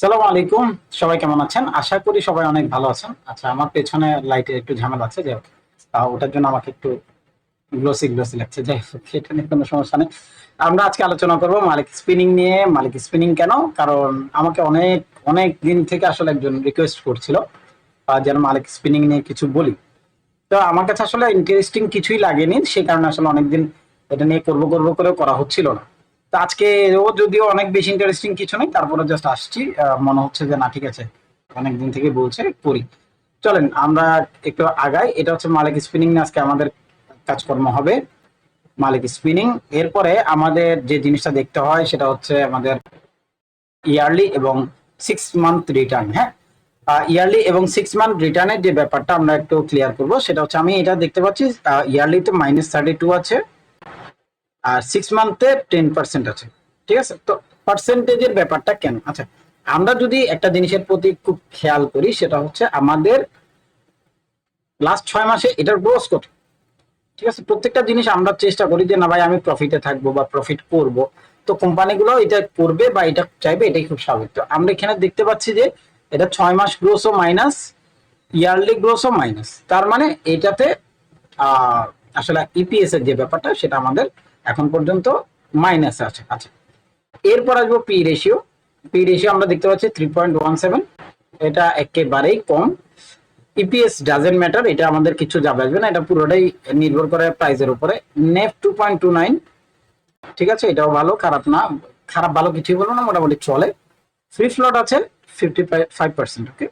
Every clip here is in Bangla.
সালাম আলাইকুম। সবাই কেমন আছেন? আশা করি সবাই অনেক ভালো আছেন। আচ্ছা আমার পেছনে লাইটের একটু ঝামেলা আছে, যাই ওটার জন্য আমাকে একটু গ্লোসি গ্লোসি লাগছে। যাই হোক সেটা নিয়ে কোনো সমস্যা নেই। আমরা আজকে আলোচনা করব মালিক স্পিনিং নিয়ে। মালিক স্পিনিং কেন? কারণ আমাকে অনেক অনেক দিন থেকে আসলে একজন রিকোয়েস্ট করছিল যেন মালিক স্পিনিং নিয়ে কিছু বলি। তো আমার কাছে আসলে ইন্টারেস্টিং কিছুই লাগেনি। সেই কারণে আসলে অনেকদিন এটা নিয়ে করব করব করে করা হচ্ছিল না। আজকে ও যদিও অনেক বেশি ইন্টারেস্টিং কিছু নেই, তারপরে জাস্ট আসছি। মনে হচ্ছে যে না, ঠিক আছে, অনেকদিন থেকে বলছে, করি। চলেন, আমরা একটু আগাই। এটা হচ্ছে মালিক স্পিনিং আজকে আমাদের কাজকর্ম হবে। মালিক স্পিনিং এরপরে আমাদের যে জিনিসটা দেখতে হয়, সেটা হচ্ছে আমাদের ইয়ারলি এবং সিক্স মান্থ রিটার্ন হ্যাঁ? ইয়ারলি এবং সিক্স মান্থ রিটার্নের যে ব্যাপারটা আমরা একটু ক্লিয়ার করব, সেটা হচ্ছে আমি এটা দেখতে পাচ্ছি ইয়ারলিতে মাইনাস থার্টি টু আছে। আর সিক্স মান্থে টেন পার্সেন্ট আছে। ঠিক আছে? তো পার্সেন্টেজের ব্যাপারটা কেন? আচ্ছা আমরা যদি একটা জিনিসের প্রতি খুব খেয়াল করি, সেটা হচ্ছে আমাদের লাস্ট ছয় মাসে এটার গ্রোস কত? ঠিক আছে? প্রত্যেকটা জিনিস আমরা চেষ্টা করি যে, না ভাই, আমি প্রফিটে থাকব বা প্রফিট করব। তো কোম্পানিগুলো এটা করবে বা এটা চাইবে, এটাই খুব স্বাভাবিক। তো আমরা এখানে দেখতে পাচ্ছি যে, এটা ছয় মাস গ্রোসও মাইনাস ইয়ারলি গ্রোসও মাইনাস তার মানে এটাতে আসলে ইপিএস এর যে ব্যাপারটা, সেটা আমাদের এখন পর্যন্ত মাইনাস আছে। আচ্ছা। এরপর আসব পি রেশিও পি রেশিও আমরা দেখতে পাচ্ছি থ্রি পয়েন্ট ওয়ান সেভেন এটা একেবারেই কম। ইপিএস ডাজেন্ট ম্যাটার এটা আমাদের কিছু যাবে আসবে না, এটা পুরোটাই নির্ভর করে প্রাইসের উপরে। নেফ টু পয়েন্ট টু নাইন ঠিক আছে? এটাও ভালো, খারাপ না, খারাপ ভালো কিছুই বলব না, মোটামুটি চলে। ফ্রি ফ্লট আছে ফিফটি ফাইভ পার্সেন্ট ওকে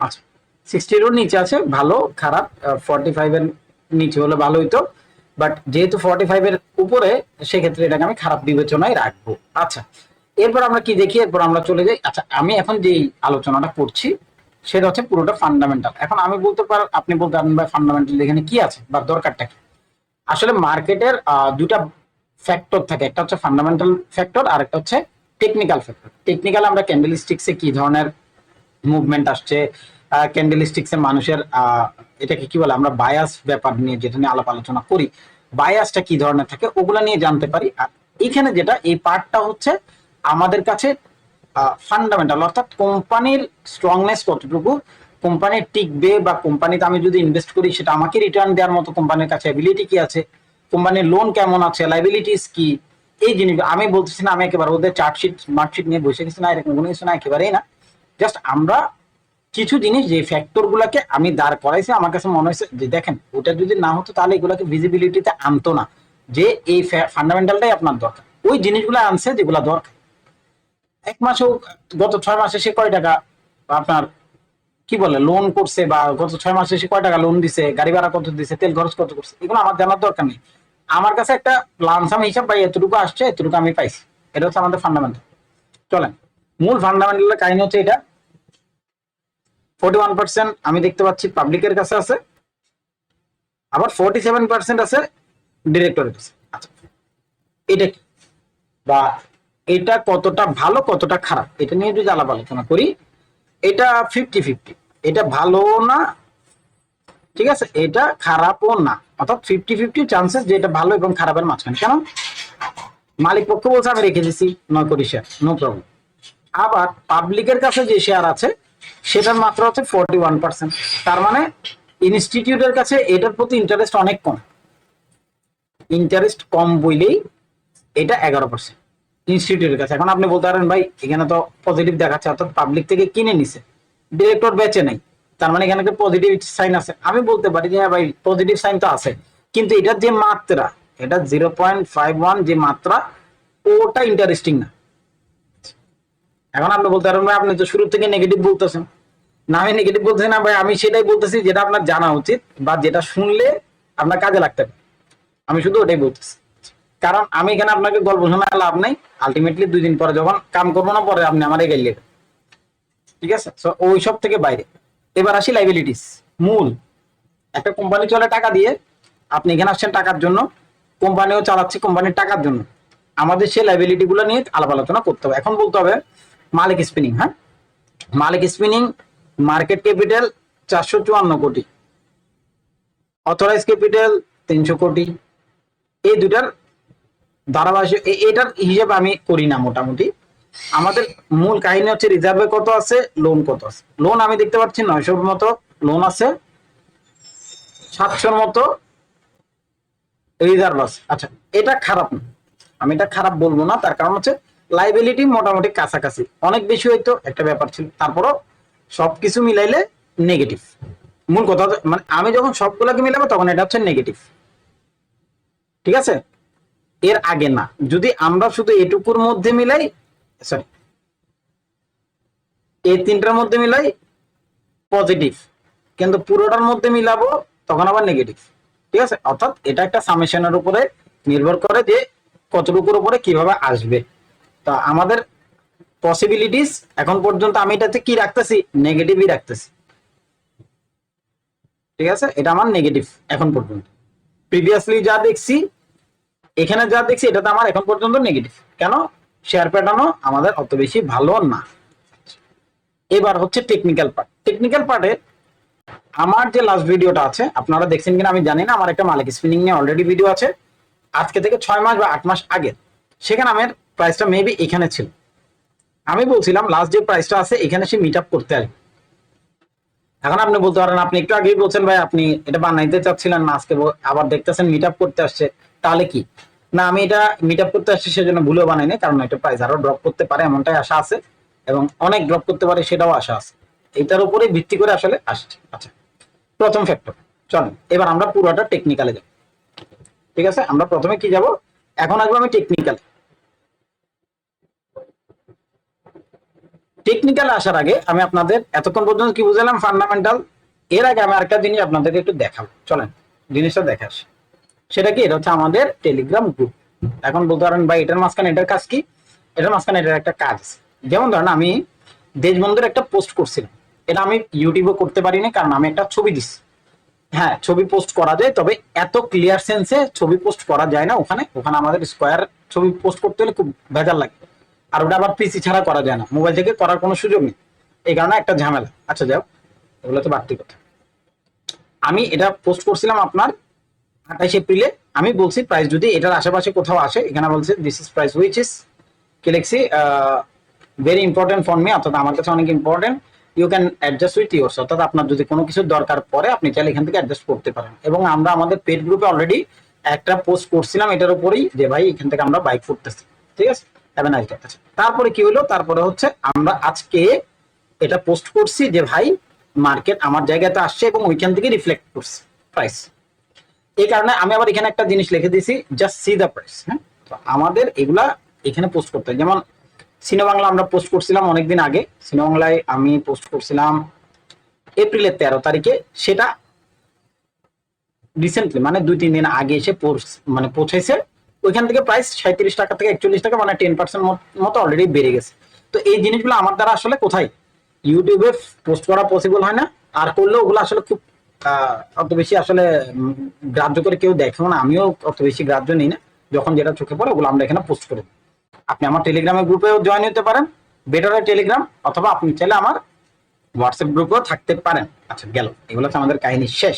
আচ্ছা। সিক্সটিরও নিচে আছে, ভালো, খারাপ ফর্টি ফাইভের নিচে হলে ভালো হইতো বাট যেহেতু ফর্টি ফাইভের উপরে, সেক্ষেত্রে এটাকে আমি খারাপ বিবেচনায় রাখব। আচ্ছা এরপর আমরা কি দেখি? এরপর আমরা চলে যাই। আচ্ছা আমি এখন যেই আলোচনাটা করছি, সেটা হচ্ছে পুরোটা ফান্ডামেন্টাল এখন আমি বলতে পার, আপনি বলতে পারেন ভাই ফান্ডামেন্টাল এখানে কি আছে? বা দরকারটা কি? আসলে মার্কেটের দুটা ফ্যাক্টর থাকে। একটা হচ্ছে ফান্ডামেন্টাল ফ্যাক্টর আর একটা হচ্ছে টেকনিক্যাল ফ্যাক্টর টেকনিক্যাল আমরা ক্যান্ডেল স্টিক্সে কি ধরনের মুভমেন্ট আসছে? ক্যান্ডেল স্টিক্সে মানুষের এটাকে কি বলে আমরা বায়াস ব্যাপার নিয়ে যেটা নিয়ে আলাপ আলোচনা করি বায়াসটা কি ধরনের থাকে ওগুলা নিয়ে জানতে পারি। আর এখানে যেটা, এই পার্টটা হচ্ছে আমাদের কাছে ফান্ডামেন্টাল অর্থাৎ কোম্পানির স্ট্রংনেস কতটুকু, কোম্পানি টিকবে বা কোম্পানিতে আমি যদি ইনভেস্ট করি, সেটা আমাকে রিটার্ন দেওয়ার মতো কোম্পানির কাছে অ্যাবিলিটি কি আছে, কোম্পানির লোন কেমন আছে লাইবিলিটিস কি, এই জিনিস আমি বলতেছি না আমি একেবারে ওদের চার্টশিট মার্কশিট নিয়ে বসে গেছি না, এরকম কোনো কিছু না, একেবারেই না। জাস্ট আমরা কিছু জিনিস যে ফ্যাক্টর গুলাকে আমি দাঁড় করাইছি, আমার কাছে মনে হয়েছে যে দেখেন, ওটা যদি না হতো তাহলে এগুলোকে ভিজিবিলিটিতে আনতো না। যে এই ফান্ডামেন্টালটাই আপনার দরকার। ওই জিনিসগুলো আনছে যেগুলো দরকার। এক মাসেও গত ছয় মাসে সে কয় টাকা আপনার, কি বলে লোন করছে বা গত ছয় মাসে সে কয় টাকা লোন দিছে, গাড়ি ভাড়া কত দিছে, তেল খরচ কত করছে, এগুলো আমার জানার দরকার নেই। আমার কাছে একটা লামসাম হিসাব ভাই এতটুকু আসছে, এতটুকু আমি পাইছি। এটা হচ্ছে আমাদের ফান্ডামেন্টাল চলেন, মূল ফান্ডামেন্টাল কাহিনী হচ্ছে এটা। ফোর্টি ওয়ান পার্সেন্ট আমি দেখতে পাচ্ছি পাবলিকের কাছে আছে। আবার ফোর্টি সেভেন পার্সেন্ট আছে ডিরেক্টরের কাছে। আচ্ছা এটা কি? বা এটা কতটা ভালো, কতটা খারাপ? এটা নিয়ে যদি আলাপ আলোচনা করি, এটা ফিফটি ফিফটি এটা ভালো না, ঠিক আছে? এটা খারাপও না। অর্থাৎ ফিফটি ফিফটি চান্সেস যে এটা ভালো এবং খারাপের মাঝখানে। কেন? মালিক পক্ষ বলছে, আমি রেখে দিছি, নয় কোটি শেয়ার নো প্রবলেম আবার পাবলিকের কাছে যে শেয়ার আছে সেটার মাত্রা হচ্ছে ফোরটি ওয়ান পার্সেন্ট তার মানে ইনস্টিটিউটের কাছে এটার প্রতি ইন্টারেস্ট অনেক কম। ইন্টারেস্ট কম বইলেই এটা এগারো পার্সেন্ট ইনস্টিটিউটের কাছে। এখন আপনি বলতে পারেন, ভাই, এখানে তো পজিটিভ দেখাচ্ছে, অর্থাৎ পাবলিক থেকে কিনে নিছে। ডিরেক্টর বেচে নাই। তার মানে এখানে একটা পজিটিভ সাইন আছে। আমি বলতে পারি যে হ্যাঁ ভাই পজিটিভ সাইন তো আছে। কিন্তু এটার যে মাত্রা, এটা জিরো পয়েন্ট ফাইভ ওয়ান যে মাত্রা, ওটা ইন্টারেস্টিং না। এখন আপনি বলতে পারেন, ভাই, আপনি তো শুরু থেকে নেগেটিভ বলতেছেন। না, আমি নেগেটিভ বলতেছি না, ভাই, আমি সেটাই বলতেছি যেটা আপনার জানা উচিত বা যেটা শুনলে আপনার কাজে লাগতে পারে। আমি শুধু ওটাই বলতেছি। কারণ আমি এখানে আপনাকে গল্প শোনা লাভ নাই। আলটিমেটলি দুই দিন পরে যখন কাম করব না, পরে আপনি আমার এগিয়ে নেবেন ঠিক আছে? তো ওই সব থেকে বাইরে। এবার আসি লাইবিলিটিস মূল। একটা কোম্পানি চলে টাকা দিয়ে, আপনি এখানে আসছেন টাকার জন্য। কোম্পানিও চালাচ্ছে কোম্পানির টাকার জন্য। আমাদের সেই লাইবিলিটি গুলো নিয়ে আলাপ আলোচনা করতে হবে। এখন বলতে হবে মালিক স্পিনিং হ্যাঁ? মালিক স্পিনিং মার্কেট ক্যাপিটাল চারশো চুয়ান্ন কোটি। অথরাইজ ক্যাপিটাল তিনশো কোটি। এই দুটার ধারাবাহিক এটার হিসেবে আমি করি না মোটামুটি। আমাদের মূল কাহিনী হচ্ছে রিজার্ভে কত আছে লোন কত আছে। লোন আমি দেখতে পাচ্ছি নয়শোর মতো লোন আছে, সাতশোর মতো রিজার্ভ আছে। আচ্ছা এটা খারাপ না। আমি এটা খারাপ বলব না, তার কারণ হচ্ছে লাইবিলিটি মোটামুটি কাছাকাছি। অনেক বেশি হয়তো একটা ব্যাপার ছিল। তারপরও সবকিছু মিলাইলে নেগেটিভ মূল কথা মানে আমি যখন সবগুলোকে মিলাবো, তখন এটা হচ্ছে নেগেটিভ ঠিক আছে? এর আগে না। যদি আমরা শুধু এটুকুর মধ্যে মিলাই সরি এই তিনটার মধ্যে মিলাই পজিটিভ কিন্তু পুরোটার মধ্যে মিলাবো, তখন আবার নেগেটিভ ঠিক আছে? অর্থাৎ এটা একটা সামেশনের উপরে নির্ভর করে যে কতটুকুর উপরে কীভাবে আসবে। তা আমাদের পসিবিলিটিস এখন পর্যন্ত আমি এটাতে কি রাখতেছি? নেগেটিভই রাখতেছি। ঠিক আছে? এটা আমার নেগেটিভ এখন পর্যন্ত। প্রিভিয়াসলি যা দেখছি, এখানে যা দেখছি, এটা তো আমার এখন পর্যন্ত নেগেটিভ কেন? শেয়ার প্যাটার্নও আমাদের অত বেশি ভালো না। এবার হচ্ছে টেকনিক্যাল পার্ট টেকনিক্যাল পার্টে আমার যে লাস্ট ভিডিওটা আছে, আপনারা দেখছেন কিনা আমি জানি না, আমার একটা মালিক স্পিনিং নিয়ে অলরেডি ভিডিও আছে। আজকে থেকে ছয় মাস বা আট মাস আগে। সেখানে আমার প্রাইসটা মেবি এখানে ছিল। আমি বলছিলাম লাস্ট যে প্রাইসটা আছে, এখানে সে মিট আপ করতে আসবে। এখন আপনি বলতে পারেন, আপনি একটু আগেই বলছেন, ভাই, আপনি এটা বানাইতে চাচ্ছিলেন না, আজকে আবার দেখতেছেন মিট আপ করতে আসছে, তাহলে কি? না, আমি এটা মিট আপ করতে আসছি, সেজন্য ভুলেও বানাইনি, কারণ এটা প্রাইস আরও ড্রপ করতে পারে, এমনটাই আশা আছে, এবং অনেক ড্রপ করতে পারে, সেটাও আশা আছে। এটার উপরে ভিত্তি করে আসলে আসছে। আচ্ছা প্রথম ফ্যাক্টর চলেন, এবার আমরা পুরোটা টেকনিক্যালে যাব ঠিক আছে, আমরা প্রথমে কি যাব? এখন আসব আমি টেকনিক্যাল টেকনিক্যাল আসার আগে আমি আপনাদের এতক্ষণ পর্যন্ত কি বুঝালাম? ফান্ডামেন্টাল এর আগে আমি আরেকটা জিনিস আপনাদেরকে একটু দেখাবো। চলেন, জিনিসটা দেখাস সেটা কি? এটা হচ্ছে আমাদের টেলিগ্রাম গ্রুপ এখন বলতে পারেন, ভাই, এটার মাঝখানে এটার কাজ কি? এটার মাঝখানে এটার একটা কাজ। যেমন ধরেন, আমি দেশবন্ধুর একটা পোস্ট করছিলাম। এটা আমি ইউটিউবে করতে পারিনি, কারণ আমি একটা ছবি দিচ্ছি হ্যাঁ ছবি পোস্ট করা যায়, তবে এত ক্লিয়ার সেন্সে ছবি পোস্ট করা যায় না। ওখানে ওখানে আমাদের স্কোয়ার ছবি পোস্ট করতে হলে খুব ভেজাল লাগে। আর ওটা আবার পিসি ছাড়া করা যায় না। মোবাইল থেকে করার কোনো সুযোগ নেই। এই কারণে একটা ঝামেলা। আচ্ছা যাও এগুলো তো বাড়তি কথা। আমি এটা পোস্ট করছিলাম আপনার আঠাইশ এপ্রিলে। আমি বলছি প্রাইস যদি এটার আশেপাশে কোথাও আসে, এখানে বলছে this is price which is কি লিখছি ভেরি ইম্পর্টেন্ট ফর মি অর্থাৎ আমার কাছে অনেক important you can adjust with yours অর্থাৎ আপনার যদি কোনো কিছু দরকার পড়ে, আপনি চাইলে এখান থেকে অ্যাডজাস্ট করতে পারেন। এবং আমরা আমাদের পেড গ্রুপে অলরেডি একটা পোস্ট করছিলাম এটার উপরেই, যে ভাই, এখান থেকে আমরা বাইক করতেছি ঠিক আছে? আচ্ছা তারপরে কি হলো তারপরে হচ্ছে আমরা আজকে এটা পোস্ট করছি যে ভাই মার্কেট আমার জায়গাতে আসছে এবং ওইখান থেকে রিফ্লেক্ট করছে প্রাইস এই কারণে আমি আবার এখানে একটা জিনিস লিখে দিয়েছি জাস্ট সি দ্য প্রাইস হ্যাঁ? তো আমাদের এগুলা এখানে পোস্ট করতে হয়। যেমন সিনেবাংলা আমরা পোস্ট করছিলাম অনেকদিন আগে। সিনেবাংলায় আমি পোস্ট করছিলাম এপ্রিলের তেরো তারিখে। সেটা রিসেন্টলি মানে দুই তিন দিন আগে এসে পৌঁছ- মানে পৌঁছেছে। ওইখান থেকে প্রাইস সাঁত্রিশ টাকা থেকে একচল্লিশ টাকা মানে টেন পার্সেন্ট মতো অলরেডি বেড়ে গেছে। তো এই জিনিসগুলো আমার দ্বারা আসলে কোথায়? ইউটিউবে পোস্ট করা পসিবল হয় না। আর করলেও ওগুলো আসলে খুব অত বেশি আসলে গ্রাহ্য করে কেউ দেখেও না। আমিও অত বেশি গ্রাহ্য নিই না। যখন যেটা চোখে পড়ে ওগুলো আমরা এখানে পোস্ট করি আপনি আমার টেলিগ্রামের গ্রুপেও জয়েন হতে পারেন। বেটার টেলিগ্রাম অথবা আপনি চাইলে আমার হোয়াটসঅ্যাপ গ্রুপেও থাকতে পারেন। আচ্ছা গেল। এগুলো হচ্ছে আমাদের কাহিনী শেষ।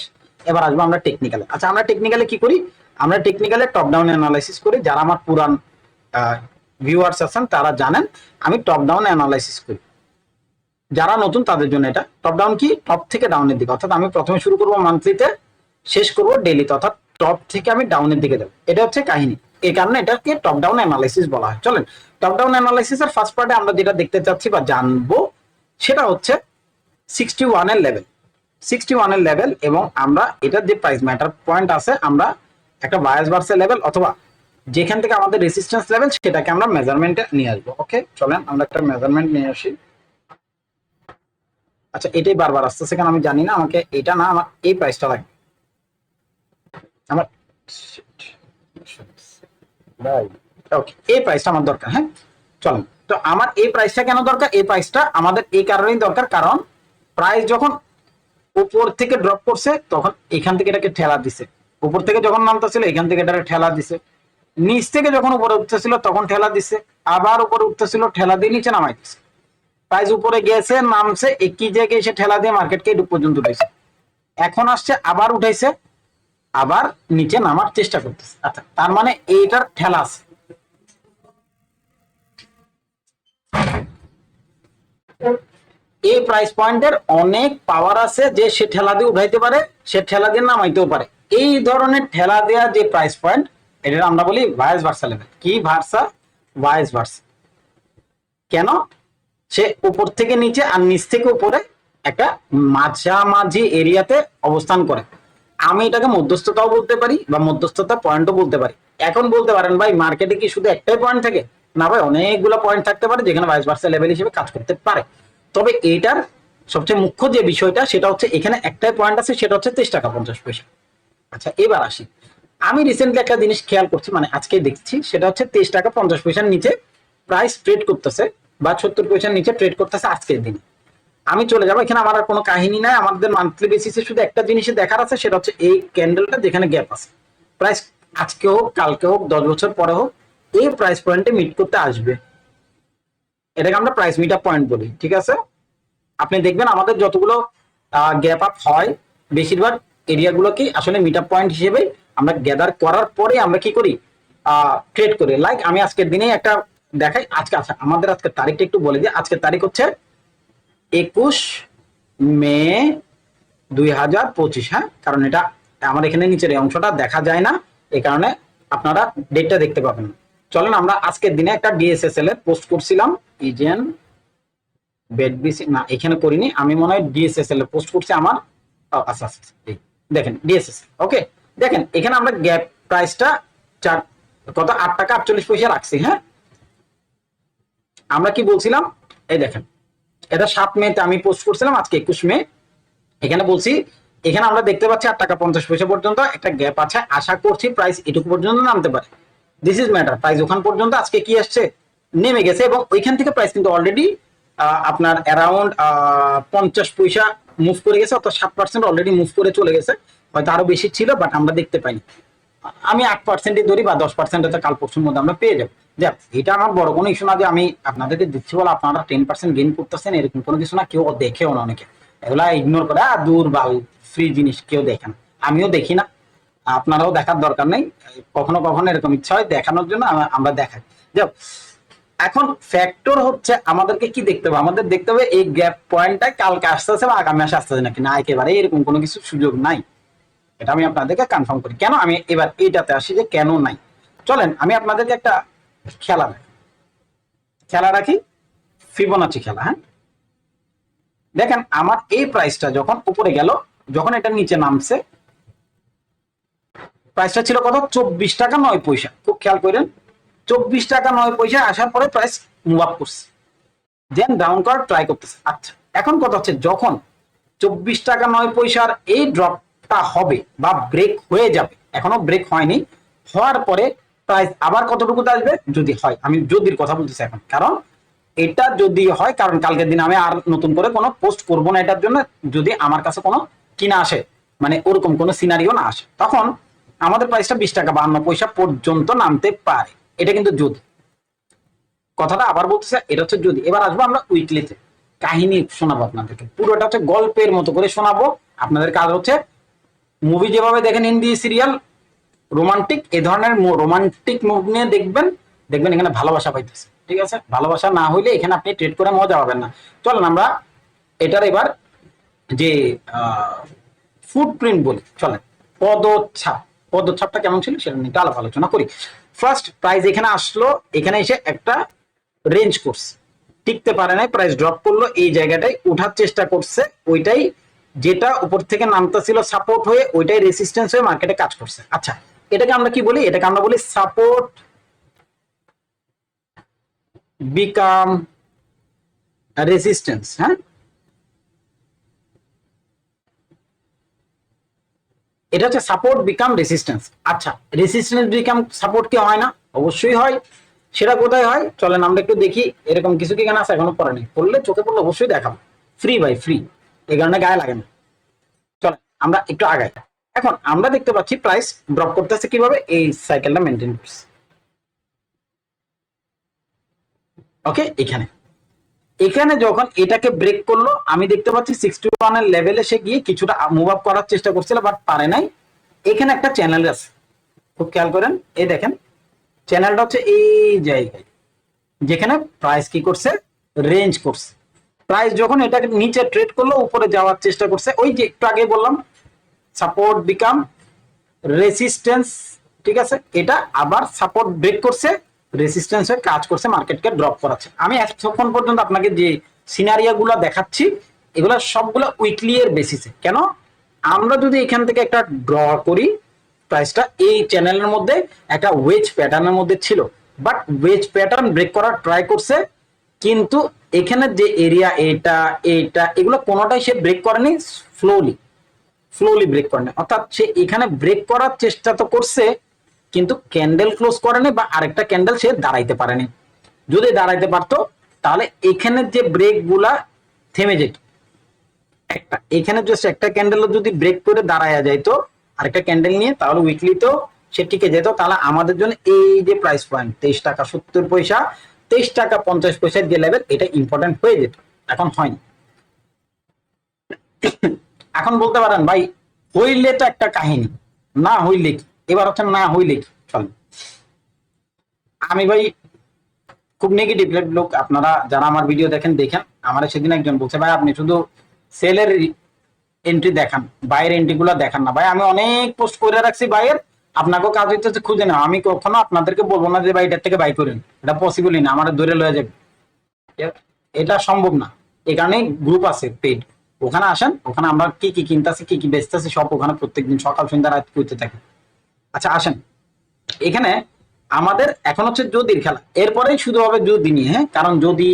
এবার আসব আমরা টেকনিক্যালে আচ্ছা আমরা টেকনিক্যালে কি করি? আমরা টেকনিক্যালে টপ ডাউন অ্যানালাইসিস করি, যারা আমার পুরান ভিউয়ার্স আছেন, তারা জানেন, আমি টপ ডাউন অ্যানালাইসিস করি। যারা নতুন, তাদের জন্য এটা। টপ ডাউন কি? টপ থেকে ডাউনের দিকে। অর্থাৎ আমি প্রথমে শুরু করব মান্থলিতে শেষ করব ডেলিতে অর্থাৎ টপ থেকে আমি ডাউনের দিকে যাব এটা হচ্ছে কাহিনী। এই কারণে এটাকে টপ ডাউন অ্যানালাইসিস বলা হয়। চলেন টপ ডাউন অ্যানালাইসিস এর ফার্স্ট পার্টে আমরা যেটা দেখতে চাচ্ছি বা জানব, সেটা হচ্ছে সিক্সটি ওয়ানের লেভেল সিক্সটি ওয়ানের লেভেল এবং আমরা, এটার যে প্রাইস ম্যাটার পয়েন্ট আছে, আমরা একটা বায়াস ভার্সের লেভেল অথবা যেখান থেকে আমাদের রেসিস্ট্যান্স লেভেল সেটাকে আমরা মেজারমেন্টে নিয়ে আসব। ওকে চলেন, আমরা একটা মেজারমেন্ট নিয়ে আসি। আচ্ছা এটাই বারবার আসতেছে কেন আমি জানি না, আমাকে এটা না, আমার এই প্রাইসটা লাগবে আমার এই প্রাইসটা আমার দরকার হ্যাঁ? চলেন, তো আমার এই প্রাইসটা কেন দরকার? এই প্রাইসটা আমাদের এই কারণেই দরকার, কারণ প্রাইস যখন উপর থেকে ড্রপ করছে, তখন এখান থেকে এটাকে ঠেলা দিছে। উপর থেকে যখন নামতেছিল, এখান থেকে এটা ঠেলা দিছে। নিচ থেকে যখন উপরে উঠতেছিল, তখন ঠেলা দিছে। আবার উপরে উঠতেছিল, ঠেলা দিয়ে নিচে নামাই দিছে প্রাইস উপরে গেছে, নামছে একই জায়গায় এসে ঠেলা দিয়ে মার্কেটকে এটুক পর্যন্ত উঠাইছে। এখন আসছে, আবার উঠাইছে, আবার নিচে নামার চেষ্টা করতেছে। আচ্ছা তার মানে এইটার ঠেলা আছে। এই প্রাইস পয়েন্টের অনেক পাওয়ার আছে যে সে ঠেলা দিয়ে উঠাইতে পারে, সে ঠেলা দিয়ে নামাইতেও পারে। এই ধরনের ঠেলা দেওয়া যে প্রাইস পয়েন্ট এটা আমরা বলি ভাইস ভার্সা লেভেল কি ভার্সা ভাইস ভার্সা কেন? সে উপর থেকে নিচে আর নিচ থেকে উপরে একটা মাঝামাঝি এরিয়াতে অবস্থান করে। আমি এটাকে মধ্যস্থতাও বলতে পারি বা মধ্যস্থতা পয়েন্টও বলতে পারি। এখন বলতে পারেন, ভাই মার্কেটে কি শুধু একটাই পয়েন্ট থাকে? না ভাই, অনেকগুলো পয়েন্ট থাকতে পারে যেখানে ভাইস ভার্সা লেভেল হিসেবে কাজ করতে পারে। তবে এটার সবচেয়ে মুখ্য যে বিষয়টা, সেটা হচ্ছে এখানে একটাই পয়েন্ট আছে, সেটা হচ্ছে তেইশ টাকা পঞ্চাশ পয়সা। আচ্ছা এবার আসি। আমি রিসেন্টলি একটা জিনিস খেয়াল করছি মানে আজকে দেখছি, সেটা হচ্ছে তেইশ টাকা পঞ্চাশ পয়সার নিচে প্রাইস ট্রেড করতেছে বা সত্তর পয়সার নিচে ট্রেড করতেছে আজকের দিনে। আমি চলে যাব, এখানে আমার আর কোনো কাহিনী নাই, আমাদের মান্থলি বেসিসে শুধু একটা জিনিসই দেখার আছে, সেটা হচ্ছে এই ক্যান্ডেলটা যেখানে গ্যাপ আছে। প্রাইস আজকে হোক, কালকে হোক, দশ বছর পরে হোক, এই প্রাইস পয়েন্টে মিট করতে আসবে। এটাকে আমরা প্রাইস মিট আপ পয়েন্ট বলি, ঠিক আছে? আপনি দেখবেন আমাদের যতগুলো গ্যাপ আপ হয়, বেশিরভাগ এরিয়াগুলোকে আসলে মিট পয়েন্ট হিসেবে আমরা গ্যাদার করার পরে আমরা কি করি? ট্রেড করি। লাইক আমি আজকের দিনে একটা দেখাই। আজকে আচ্ছা আমাদের আজকের তারিখটা একটু বলে দিই। আজকের তারিখ হচ্ছে একুশ মে দুই হাজার পঁচিশ হ্যাঁ? কারণ এটা আমার এখানে নিচের এই অংশটা দেখা যায় না। এই কারণে আপনারা ডেটটা দেখতে পাবেন। চলেন আমরা আজকের দিনে একটা ডিএসএসএল এর পোস্ট করছিলাম। ইজেন বেডবিসি না এখানে করিনি। আমি মনে হয় ডিএসএসএল এর পোস্ট করছি আমার। আচ্ছা আচ্ছা আচ্ছা, দেখেন ডিএসএস ওকে দেখেন, এখানে আমরা গ্যাপ প্রাইসটা চার কত? আট টাকা আটচল্লিশ পয়সা রাখছি হ্যাঁ? আমরা কি বলছিলাম? এই দেখেন, এটা সাত মেতে আমি পোস্ট করছিলাম, আজকে একুশ মে। এখানে বলছি, এখানে আমরা দেখতে পাচ্ছি আট টাকা পঞ্চাশ পয়সা পর্যন্ত একটা গ্যাপ আছে। আশা করছি প্রাইস এটুকু পর্যন্ত নামতে পারে। দিস ইজ ম্যাটার প্রাইস ওখান পর্যন্ত আজকে কি আসছে? নেমে গেছে এবং ওইখান থেকে প্রাইস কিন্তু অলরেডি আপনার অ্যারাউন্ড পঞ্চাশ পয়সা মুভ করে গেছে অর্থাৎ সাত পার্সেন্ট অলরেডি মুভ করে চলে গেছে। হয়তো আরও বেশি ছিল বাট আমরা দেখতে পাইনি। আমি আট পার্সেন্টই ধরি বা দশ পার্সেন্ট হয়তো কাল পরশুর মধ্যে আমরা পেয়ে যাব। যাক এটা আমার বড় কোনো ইস্যু না যে আমি আপনাদেরকে দিচ্ছি বলে আপনারা টেন পার্সেন্ট গেইন করতেছেন এরকম কোনো কিছু না কেউ দেখেও না অনেকে। এগুলা ইগনোর করে "আহ, দূর বাল ফ্রি জিনিস কেউ দেখে না। আমিও দেখি না। আপনারাও দেখার দরকার নেই। কখনো কখনো এরকম ইচ্ছা হয় দেখানোর জন্য আমরা দেখাই। যাক এখন ফ্যাক্টর হচ্ছে আমাদেরকে কি দেখতে হবে? আমাদের দেখতে হবে এই গ্যাপ পয়েন্টটা কালকে আসতেছে বা আগামী মাসে আসতেছে নাকি? না, একেবারে এরকম কোনো কিছু সুযোগ নাই। এটা আমি আপনাদেরকে কনফার্ম করি। কেন আমি এবার এইটাতে আসি যে কেন নাই? চলেন, আমি আপনাদেরকে একটা খেলা রাখি খেলা রাখি? ফিবোনাচি খেলা হ্যাঁ? দেখেন, আমার এই প্রাইসটা যখন উপরে গেল, যখন এটা নিচে নামছে প্রাইসটা ছিল কত? চব্বিশ টাকা নয় পয়সা। খুব খেয়াল করেন চব্বিশ টাকা নয় পয়সা আসার পরে প্রাইস মুভ আপ করছে। দেন ডাউন করার ট্রাই করতেছে। আচ্ছা এখন কথা হচ্ছে যখন চব্বিশ টাকা নয় পয়সার এই ড্রপটা হবে বা ব্রেক হয়ে যাবে, এখনও ব্রেক হয়নি, হওয়ার পরে প্রাইস আবার কতটুকু আসবে? যদি হয়। আমি যদির কথা বলতেছি এখন। কারণ এটা যদি হয়, কারণ কালকের দিন আমি আর নতুন করে কোনো পোস্ট করব না এটার জন্য, যদি আমার কাছে কোনো কিনা আসে মানে ওরকম কোনো সিনারিও না আসে, তখন আমাদের প্রাইসটা বিশ টাকা বান্ন পয়সা পর্যন্ত নামতে পারে। এটা কিন্তু যদি কথাটা আবার বলতেছে, এটা হচ্ছে যদি এবার আসব আমরা উইকলিতে। কাহিনী শোনাবো আপনাদেরকে। পুরোটা হচ্ছে গল্পের মতো করে শোনাবো। আপনাদের কাজ হচ্ছে মুভি যেভাবে দেখেন, হিন্দি সিরিয়াল রোমান্টিক এ ধরনের রোমান্টিক মুভ নিয়ে দেখবেন দেখবেন এখানে ভালোবাসা পাইতেছে। ঠিক আছে? ভালোবাসা না হইলে এখানে আপনি ট্রেড করে মজা পাবেন না। চলেন আমরা এটার এবার যে ফুটপ্রিন্ট বলি, চলেন। পদচ্ছাপ। পদচ্ছাপটা কেমন ছিল সেটা নিয়ে আলাপ আলোচনা করি। ফার্স্ট প্রাইস এখানে আসলো, এখানে এসে একটা রেঞ্জ করছে। টিকতে পারে নাই প্রাইস ড্রপ করল, এই জায়গাটায় উঠার চেষ্টা করছে, ওইটাই যেটা উপর থেকে নামতা ছিল সাপোর্ট হয়ে, ওইটাই রেসিস্টেন্স হয়ে মার্কেটে কাজ করছে। আচ্ছা এটাকে আমরা কি বলি? এটাকে আমরা বলি সাপোর্ট বিকাম রেসিস্টেন্স হ্যাঁ? এটা হচ্ছে সাপোর্ট বিকাম রেসিস্টেন্স আচ্ছা রেসিস্টেন্স বিকাম সাপোর্ট কি হয় না? অবশ্যই হয়। সেটা কোথায় হয়? চলেন আমরা একটু দেখি, এরকম কিছু কি কেন আছে? এখনও পরে নেই। পড়লে চোখে পড়লে অবশ্যই দেখাবো। ফ্রি ভাই ফ্রি এই কারণে গায়ে লাগে না। চলেন, আমরা একটু আগাই। এখন আমরা দেখতে পাচ্ছি প্রাইস ড্রপ করতেছে কীভাবে? এই সাইকেলটা মেনটেন করছে ওকে এখানে। এখানে যখন এটাকে ব্রেক করল, আমি দেখতে পাচ্ছি সিক্সটি ওয়ানের লেভেলে সে গিয়ে কিছুটা মুভ আপ করার চেষ্টা করছিল বাট পারে নাই। এখানে একটা চ্যানেল আছে। খুব খেয়াল করেন, এই দেখেন। চ্যানেলটা হচ্ছে এই জায়গায়, যেখানে প্রাইস কি করছে? রেঞ্জ করছে। প্রাইস যখন এটাকে নিচে ট্রেড করল, উপরে যাওয়ার চেষ্টা করছে, ওই যে একটু আগে বললাম সাপোর্ট বিকাম রেসিস্টেন্স ঠিক আছে? এটা আবার সাপোর্ট ব্রেক করছে রেসিস্টেন্স হয়ে কাজ করছে মার্কেটকে ড্রপ করাচ্ছে। আমি এতক্ষণ পর্যন্ত আপনাকে যে সিনারিয়া গুলো দেখাচ্ছি, এগুলো সবগুলো উইকলি এর বেসিসে কেন? আমরা যদি এখান থেকে একটা ড্র করি প্রাইসটা এই চ্যানেলের মধ্যে একটা ওয়েজ প্যাটার্নের মধ্যে ছিল। বাট ওয়েজ প্যাটার্ন ব্রেক করার ট্রাই করছে, কিন্তু এখানে যে এরিয়া এটা এটা, এগুলো কোনোটাই সে ব্রেক করেনি স্লোলি স্লোলি ব্রেক করেনি। অর্থাৎ সে এখানে ব্রেক করার চেষ্টা তো করছে কিন্তু ক্যান্ডেল ক্লোজ করেনি বা আরেকটা ক্যান্ডেল সে দাঁড়াইতে পারেনি। যদি দাঁড়াইতে পারতো, তাহলে এখানে যে ব্রেকগুলা থেমে যেত। একটা, এখানে জাস্ট একটা ক্যান্ডেল যদি ব্রেক করে দাঁড়ায়া যাইতো, আরেকটা ক্যান্ডেল নিয়ে, তাহলে উইকলি তো সে টিকে যেত। তাহলে আমাদের জন্য এই যে প্রাইস পয়েন্ট তেইশ টাকা সত্তর পয়সা, তেইশ টাকা পঞ্চাশ পয়সার যে লেভেল এটা ইম্পর্টেন্ট হয়ে যেত। এখন হয়নি। এখন বলতে পারেন, ভাই, হইলে তো একটা কাহিনী, না হইলে কি? এবার হচ্ছে না হইলে কি চলেন আমি ভাই খুব নেগেটিভ লোক, আপনারা যারা আমার ভিডিও দেখেন দেখেন। আমার সেদিন একজন বলছে, ভাই, আপনি শুধু সেলের এন্ট্রি দেখান বাইরের এন্ট্রি গুলো দেখান না। ভাই, আমি অনেক পোস্ট করে রাখছি বাইরের আপনাকেও কাজ হইতেছে, খুঁজে না আমি কখনো আপনাদেরকে বলব না যে, ভাই, এটার থেকে বাই করেন। এটা পসিবলই না, আমার ধরে লয়ে যাবে। এটা সম্ভব না। এখানে গ্রুপ আছে পেড ওখানে আসেন, ওখানে আমরা কি কি কিনতেছি, কি কি বেচতেছি, সব ওখানে প্রত্যেকদিন সকাল, সন্ধ্যা, রাত করতে থাকি। আচ্ছা আসেন। এখানে আমাদের এখন হচ্ছে যদির খেলা। এরপরেই শুধু হবে যদি নিয়ে হ্যাঁ? কারণ যদি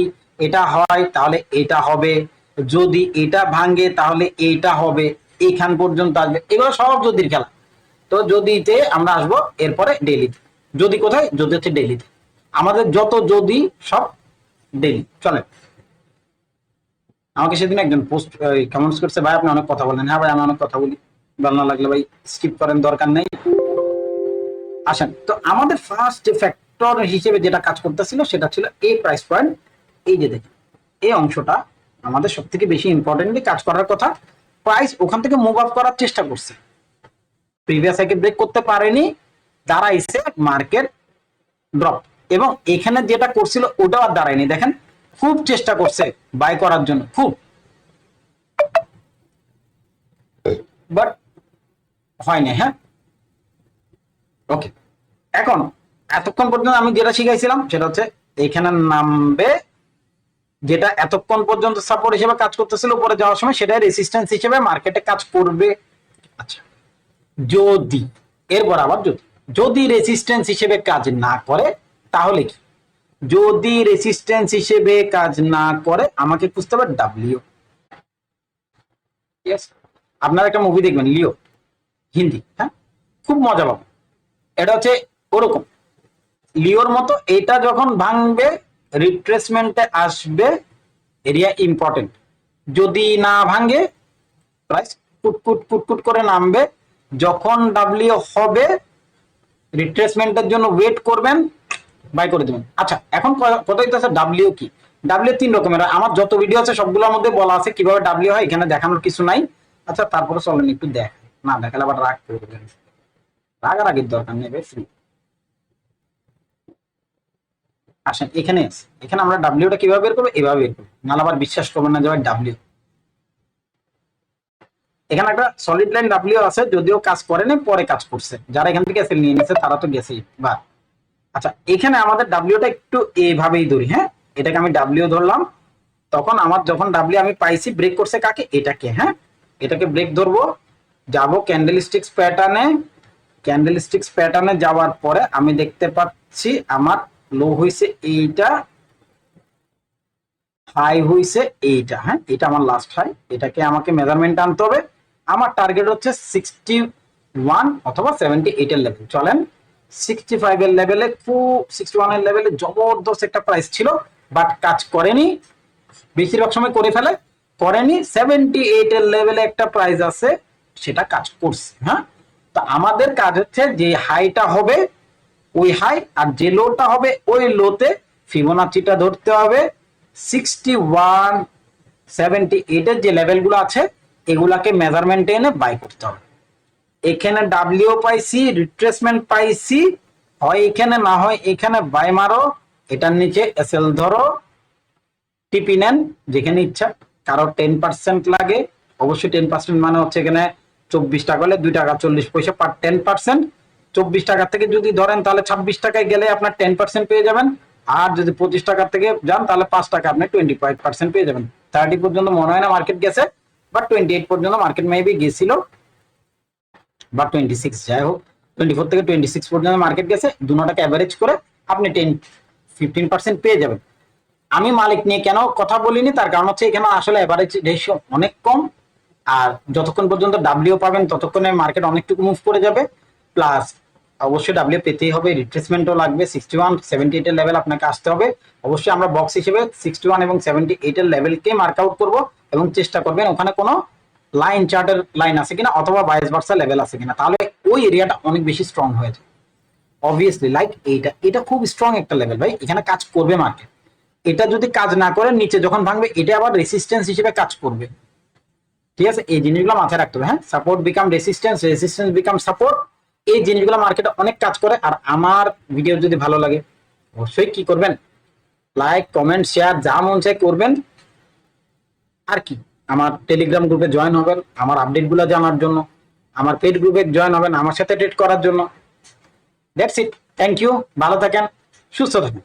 এটা হয়, তাহলে এটা হবে। যদি এটা ভাঙে, তাহলে এইটা হবে। এইখান পর্যন্ত আসবে। এগুলো সব যদির খেলা। তো যদিতে আমরা আসব এরপরে ডেলিতে যদি কোথায়? যদি হচ্ছে ডেলিতে আমাদের যত যদি, সব ডেলি চলে আমাকে সেদিন একজন পোস্ট কমেন্টস করছে, ভাই, আপনি অনেক কথা বলেন। হ্যাঁ ভাই, আমি অনেক কথা বলি। ভালো না লাগলে ভাই স্কিপ করেন, দরকার নেই। আসেন। তো আমাদের ফার্স্ট ফ্যাক্টর হিসেবে যেটা কাজ করতেছিল সেটা ছিল এই প্রাইস পয়েন্ট এই যে দেখেন, এই অংশটা আমাদের সব থেকে বেশি ইম্পর্টেন্টলি কাজ করার কথা। প্রাইস ওখান থেকে মুভ আপ করার চেষ্টা করছে। প্রিভিয়াস সাইকেল ব্রেক করতে পারেনি, দাঁড়াইছে মার্কেট ড্রপ এবং এখানে যেটা করছিল ওটাও আর দাঁড়ায়নি। দেখেন, খুব চেষ্টা করছে বাই করার জন্য, খুব। বাট হয়নি হ্যাঁ? ওকে এখন, এতক্ষণ পর্যন্ত আমি যেটা শিখাইছিলাম, সেটা হচ্ছে এখানে নামবে, যেটা এতক্ষণ পর্যন্ত সাপোর্ট হিসেবে কাজ করতেছিল, উপরে যাওয়ার সময় সেটা রেসিস্ট্যান্স হিসেবে মার্কেটে কাজ করবে। আচ্ছা যদি, এরপর আবার যদি যদি রেসিস্ট্যান্স হিসেবে কাজ না করে, তাহলে কি? যদি রেসিস্ট্যান্স হিসেবে কাজ না করে, আমাকে বুঝতে হবে ডাব্লিউ আপনারা একটা মুভি দেখবেন লিও হিন্দি হ্যাঁ? খুব মজা পাবেন। এটা হচ্ছে ওরকম। লিওর মতো এটা যখন ভাঙবে রিট্রেসমেন্টে আসবে এরিয়া ইম্পর্টেন্ট যদি না ভাঙে প্রাইস কুটকুট কুটকুট করে নামবে। যখন ডাব্লিউ হবে রিট্রেসমেন্টের জন্য ওয়েট করবেন বাই করে দেবেন। আচ্ছা এখন কত হইতেছে ডাব্লিউ কি? ডাব্লিউ তিন রকমের। আমার যত ভিডিও আছে, সবগুলোর মধ্যে বলা আছে কীভাবে ডাব্লিউ হয়, এখানে দেখানোর কিছু নাই। আচ্ছা তারপরে চলেন একটু দেখ না দেখালে আবার রাগ করবেন রাগারাগির দরকার নেই ফ্রি আসেন, এখানে এখানে আমরা ডাব্লিউটা কীভাবে বের করব? এভাবে বের করব। নাহলে আবার বিশ্বাস করবেন না যে ভাই ডাব্লিউ। এখানে একটা সলিড লাইন ডাব্লিউ আছে, যদিও কাজ করেনি পরে কাজ করছে। যারা এখান থেকে এসে নিয়ে নিয়েছে তারা তো গেছেই। বা আচ্ছা এখানে আমাদের ডাব্লিউটা একটু এভাবেই ধরি হ্যাঁ? এটাকে আমি ডাব্লিউ ধরলাম। তখন আমার যখন ডাব্লিউ আমি পাইছি ব্রেক করছে কাকে? এটাকে হ্যাঁ? এটাকে ব্রেক ধরবো। যাব ক্যান্ডেল স্টিক্স প্যাটার্নে ক্যান্ডেল স্টিক্স প্যাটার্নে যাওয়ার পরে আমি দেখতে পাচ্ছি আমার লো হইছে এইটা হাই হইছে এইটা হ্যাঁ? এটা আমার লাস্ট হাই এটাকে আমাকে মেজারমেন্ট আনতে হবে। আমার টার্গেট হচ্ছে সিক্সটি ওয়ান অথবা সেভেন্টি এইটের লেভেল চলেন সিক্সটি ফাইভ এর লেভেলে খুব সিক্সটি ওয়ানের লেভেলে জবরদস্ত একটা প্রাইস ছিল বাট কাজ করেনি। বেশিরভাগ সময় করে ফেলে, করেনি। সেভেন্টি এইট এর লেভেলে একটা প্রাইস আছে, সেটা কাজ করছে হ্যাঁ? তো আমাদের কাজ হচ্ছে যে হাইটা হবে ওই হাই আর যে লোটা হবে ওই লোতে ফিবোনাচিটা ধরতে হবে। সিক্সটি ওয়ান, সেভেন্টি এইটের যে লেভেলগুলো আছে, এগুলাকে মেজারমেন্টে এনে বাই করতে হবে। এখানে ডাব্লিউ পাইছি রিট্রেসমেন্ট পাইছি হয় এখানে না হয় এখানে বাই মারো, এটার নিচে এসএল ধরো টিপি নেন, যেখানে ইচ্ছা। কারও টেন পার্সেন্ট লাগে, অবশ্যই টেন পার্সেন্ট মানে হচ্ছে এখানে চব্বিশ টাকা হলে দুই টাকা চল্লিশ পয়সা পার টেন পার্সেন্ট চব্বিশ টাকা থেকে যদি ধরেন তাহলে ছাব্বিশ টাকায় গেলে আপনার টেন পার্সেন্ট পেয়ে যাবেন। আর যদি পঁচিশ টাকা থেকে যান তাহলে পাঁচ টাকা আপনি টোয়েন্টি ফাইভ পার্সেন্ট পেয়ে যাবেন। থার্টি পর্যন্ত মনে হয় না মার্কেট গেছে বা টোয়েন্টি এইট পর্যন্ত মার্কেট মেবি গেছিল। বা টোয়েন্টি সিক্স যাই হোক টোয়েন্টি ফোর থেকে টোয়েন্টি সিক্স পর্যন্ত মার্কেট গেছে। দুটাকে অ্যাভারেজ করে আপনি টেন ফিফটিন পার্সেন্ট পেয়ে যাবেন। আমি মালিক নিয়ে কেন কথা বলিনি? তার কারণ হচ্ছে এখানে আসলে অ্যাভারেজ রেশিও অনেক কম। আর যতক্ষণ পর্যন্ত ডাব্লিউ পাবেন, ততক্ষণে মার্কেট অনেকটুকু মুভ করে যাবে। প্লাস অবশ্যই ডাব্লিউ পেতেই হবে রিট্রেসমেন্টও লাগবে। সিক্সটি ওয়ান সেভেন্টি এইটের লেভেল আপনাকে আসতে হবে। অবশ্যই আমরা বক্স হিসেবে সিক্সটি ওয়ান এবং সেভেন্টি এইটের লেভেলকে মার্ক আউট করব এবং চেষ্টা করবেন ওখানে কোনো লাইন চার্টের লাইন আছে কিনা অথবা বাইশ বার্সা লেভেল আছে কিনা। তাহলে ওই এরিয়াটা অনেক বেশি স্ট্রং হয়ে যায়। অবভিয়াসলি লাইক এইটা, এটা খুব স্ট্রং একটা লেভেল ভাই। এখানে কাজ করবে মার্কেট এটা যদি কাজ না করে, নিচে যখন ভাঙবে, এটা আবার রেসিস্টেন্স হিসেবে কাজ করবে। ঠিক আছে? এই জিনিসগুলো মাথায় রাখতে হবে হ্যাঁ? Support become resistance resistance become support এই জিনিসগুলো মার্কেটে অনেক কাজ করে, আর আমার ভিডিও যদি ভালো লাগে, অবশ্যই কি করবেন? লাইক কমেন্ট শেয়ার যা মন চাই করবেন। আর কি? আমার টেলিগ্রাম গ্রুপে জয়েন হবেন, আমার আপডেটগুলো জানার জন্য, আমার পেড গ্রুপে জয়েন হবেন, আমার সাথে ট্রেড করার জন্য। দ্যাটস ইট থ্যাংক ইউ ভালো থাকেন, সুস্থ থাকেন।